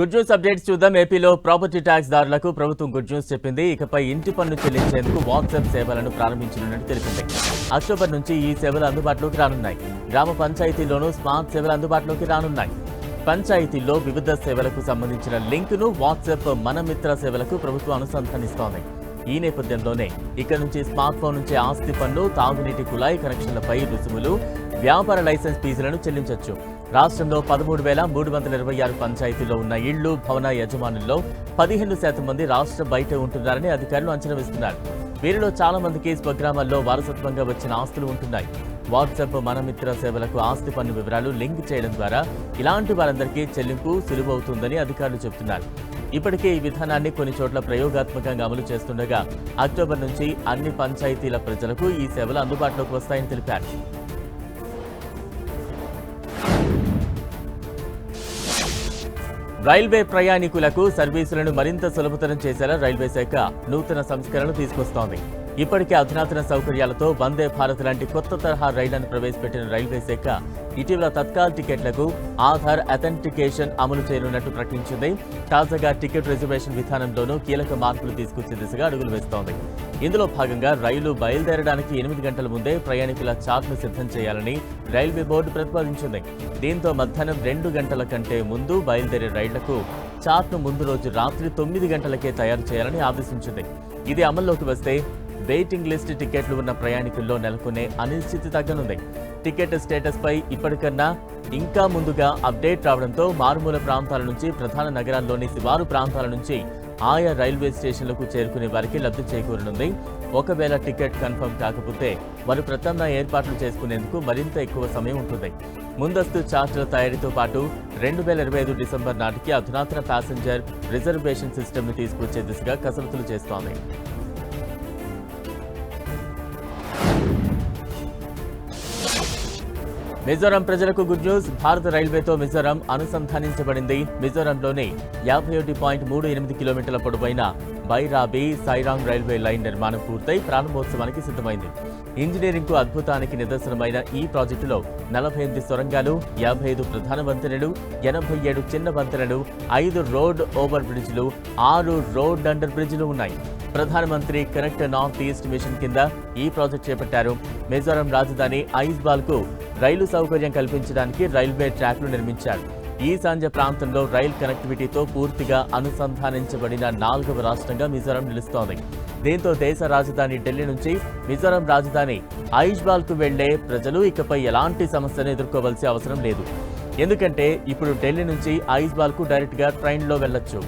Good news updates చూద్దాం. ఏపీలో property tax దారులకు ప్రభుత్వం గుడ్ న్యూస్ చెప్పింది. ఇకపై ఇంటి పన్ను చెల్లించేందుకు వాట్సాప్ సేవలను ప్రారంభించనున్నట్టు తెలిపింది. అక్టోబర్ నుంచి ఈ సేవలు అందుబాటులోకి రానున్నాయి. గ్రామ పంచాయతీల్లోనూ స్మార్ట్ సేవలు అందుబాటులోకి రానున్నాయి. పంచాయతీల్లో వివిధ సేవలకు సంబంధించిన లింకును వాట్సాప్ మన మిత్ర సేవలకు ప్రభుత్వం అనుసంధానిస్తోంది. ఈ నేపథ్యంలోనే ఇక్కడ నుంచి స్మార్ట్ ఫోన్ నుంచి ఆస్తి పన్ను తాగునీటి కుళాయి కనెక్షన్లపై రుసుములు వ్యాపార లైసెన్స్ ఫీజులను చెల్లించొచ్చు. రాష్ట్రంలో పదమూడు వేల మూడు వందల ఇరవై ఆరు పంచాయతీల్లో ఉన్న ఇళ్ళు భవన యజమానుల్లో పదిహేను శాతం మంది రాష్ట్ర బయట ఉంటున్నారని అధికారులు అంచనా వేస్తున్నారు. వీరిలో చాలా మందికి స్వగ్రామాల్లో వారసత్వంగా వచ్చిన ఆస్తులు ఉంటున్నాయి. వాట్సాప్ మనమిత్ర సేవలకు ఆస్తి పన్ను వివరాలు లింక్ చేయడం ద్వారా ఇలాంటి వారందరికీ చెల్లింపు సులువవుతుందని అధికారులు చెబుతున్నారు. ఇప్పటికే ఈ విధానాన్ని కొన్ని చోట్ల ప్రయోగాత్మకంగా అమలు చేస్తుండగా అక్టోబర్ నుంచి అన్ని పంచాయతీల ప్రజలకు ఈ సేవలు అందుబాటులోకి వస్తాయని తెలిపారు. రైల్వే ప్రయాణికులకు సర్వీసులను మరింత సులభతరం చేసేలా రైల్వే శాఖ నూతన సంస్కరణలు తీసుకొస్తోంది. ఇప్పటికే అధునాతన సౌకర్యాలతో వందే భారత్ లాంటి కొత్త తరహా రైళ్ళను ప్రవేశపెట్టిన రైల్వే శాఖ ఇటీవల తత్కాల్ టికెట్లకు ఆధార్ అథెంటికేషన్ అమలు చేయనున్నట్టు ప్రకటించింది. తాజాగా టికెట్ రిజర్వేషన్ విధానంలోనూ కీలక మార్పులు తీసుకొచ్చే దిశగా అడుగులు వేస్తోంది. ఇందులో భాగంగా రైలు బయలుదేరడానికి ఎనిమిది గంటల ముందే ప్రయాణికుల చార్ట్ను సిద్ధం చేయాలని రైల్వే బోర్డు ప్రతిపాదించింది. దీంతో మధ్యాహ్నం రెండు గంటల కంటే ముందు బయలుదేరే రైళ్ళకు చార్ట్ను ముందు రోజు రాత్రి తొమ్మిది గంటలకే తయారు చేయాలని ఆదేశించింది. ఇది అమల్లోకి వస్తే వెయిటింగ్ లిస్ట్ టికెట్లు ఉన్న ప్రయాణికుల్లో నెలకొనే అనిశ్చితి తగ్గనుంది. టికెట్ స్టేటస్ పై ఇప్పటికన్నా ఇంకా ముందుగా అప్డేట్ రావడంతో మారుమూల ప్రాంతాల నుంచి ప్రధాన నగరాల్లోని శివారు ప్రాంతాల నుంచి ఆయా రైల్వే స్టేషన్లకు చేరుకునే వారికి లబ్ధి చేకూరనుంది. ఒకవేళ టికెట్ కన్ఫర్మ్ కాకపోతే వారు ప్రత్యామ్నాయ ఏర్పాట్లు చేసుకునేందుకు మరింత ఎక్కువ సమయం ఉంటుంది. ముందస్తు చార్టుల తయారీతో పాటు రెండు వేల ఇరవై ఐదు డిసెంబర్ నాటికి అధునాతన ప్యాసింజర్ రిజర్వేషన్ సిస్టమ్ను తీసుకొచ్చే దిశగా కసరత్తులు చేస్తోంది. మిజోరాం ప్రజలకు గుడ్ న్యూస్. భారత రైల్వేతో మిజోరాం అనుసంధానించబడింది. మిజోరాంలోని యాభై ఒకటి పాయింట్ మూడు ఎనిమిది కిలోమీటర్ల పొడవైన బైరాబీ సైరాంగ్ రైల్వే లైన్ నిర్మాణం పూర్తయి ప్రారంభోత్సవానికి సిద్ధమైంది. ఇంజనీరింగ్కు అద్భుతానికి నిదర్శనమైన ఈ ప్రాజెక్టులో నలభై ఎనిమిది సొరంగాలు యాభై ఐదు ప్రధాన వంతెనలు ఎనభై ఏడు చిన్న వంతెనలు ఐదు రోడ్ ఓవర్ బ్రిడ్జ్లు ఆరు రోడ్ అండర్ బ్రిడ్జ్లు ఉన్నాయి. ప్రధానమంత్రి కనెక్ట్ నార్త్ ఈస్ట్ మిషన్ కింద ఈ ప్రాజెక్ట్ చేపట్టారు. మిజోరాం రాజధాని ఐజ్బాల్కు రైలు సౌకర్యం కల్పించడానికి రైల్వే ట్రాక్లు నిర్మించారు. సాంధ్య ప్రాంతంలో రైల్ కనెక్టివిటీతో పూర్తిగా అనుసంధానించబడిన నాలుగవ రాష్ట్రంగా మిజోరం నిలుస్తోంది. దీంతో దేశ రాజధాని ఢిల్లీ నుంచి మిజోరం రాజధాని ఐజ్బాల్కు వెళ్ళే ప్రజలు ఇకపై ఎలాంటి సమస్యను ఎదుర్కోవాల్సిన అవసరం లేదు. ఎందుకంటే ఇప్పుడు ఢిల్లీ నుంచి ఐజ్బాల్కు డైరెక్ట్గా ట్రైన్లో వెళ్ళొచ్చు